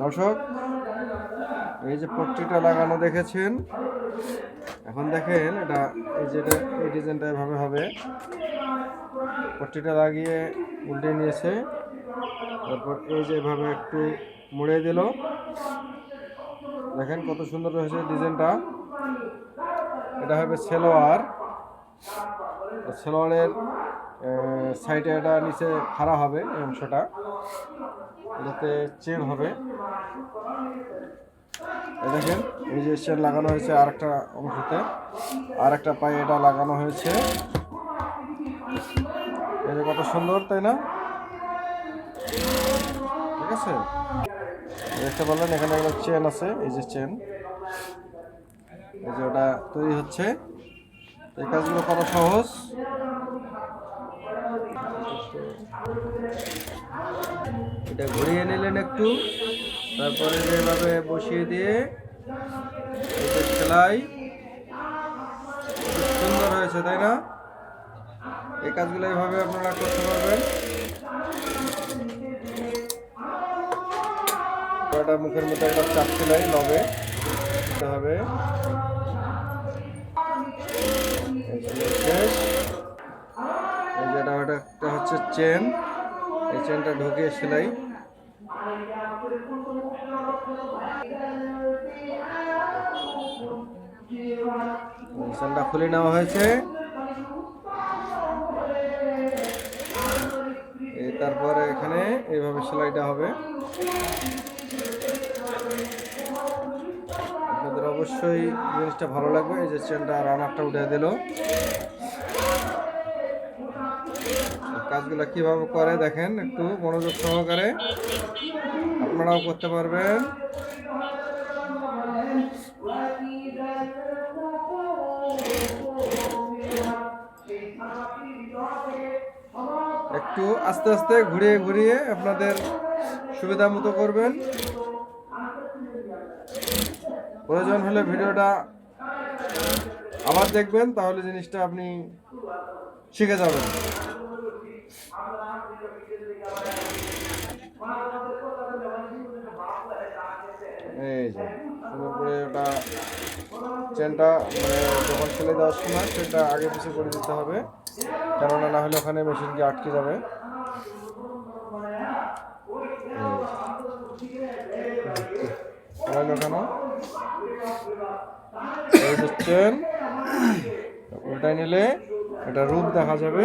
দর্শক, এই যে পট্টিটা লাগানো দেখেছেন? এখন দেখেন এটা, এই যেটা এই ডিজাইনটা এভাবে হবে। পট্টিটা লাগিয়ে উল্টে নিয়েছে। তারপর এই যে এভাবে একটু মুড়ে দিল। দেখেন কত সুন্দর হয়েছে ডিজাইনটা। এটা হবে সেলোয়ার। সেলোয়ারের সাইডে এটা নিচে খাড়া হবে অংশটা। এটাতে চেন হবে। দেখেন, এই যে চেন লাগানো হয়েছে আর একটা অংশতে। আর একটা পায়ে এটা লাগানো হয়েছে। এই যে কত সুন্দর, তাই না? ঠিক আছে? দেখতে পারলেন, এখানে একটা চেন আছে, এই যে চেন। এই যে ওটা তৈরি হচ্ছে। এই কাজগুলো করা সহজ। এটা ঘুরিয়ে নিলেন একটু। তারপরে যেভাবে বসিয়ে দিয়ে সেলাই। সুন্দর হয়েছে, তাই না? এই কাজগুলো এভাবে আপনারা করতে পারবেন। এটা মুখের মধ্যে একটা চাপ সেলাই লবে হবে। শেষ। এই যে এটা ওটা একটা হচ্ছে চেন। এই চেনটা ঢুকিয়ে সেলাই। চেনটা খুলে নেওয়া হয়েছে। তারপরে এখানে এইভাবে সেলাইটা হবে। আপনাদের অবশ্যই জিনিসটা ভালো লাগবে। এই যে চেনটা রানারটা উঠে দিল। কাজগুলো কীভাবে করে দেখেন একটু মনোযোগ সহকারে। আপনারাও করতে পারবেন। একটু আস্তে আস্তে ঘুরিয়ে ঘুরিয়ে আপনাদের সুবিধা মতো করবেন। প্রয়োজন হলে ভিডিওটা আবার দেখবেন, তাহলে জিনিসটা আপনি শিখে যাবেন। এই যে করে ওটা চেনটা মানে যখন ফেলে দেওয়ার সময় সেটা আগে পিছিয়ে করে দিতে হবে। কেননা না হলে ওখানে মেশিন গিয়ে আটকে যাবে। যে চেন উল্টাই নিলে এটা রূপ দেখা যাবে।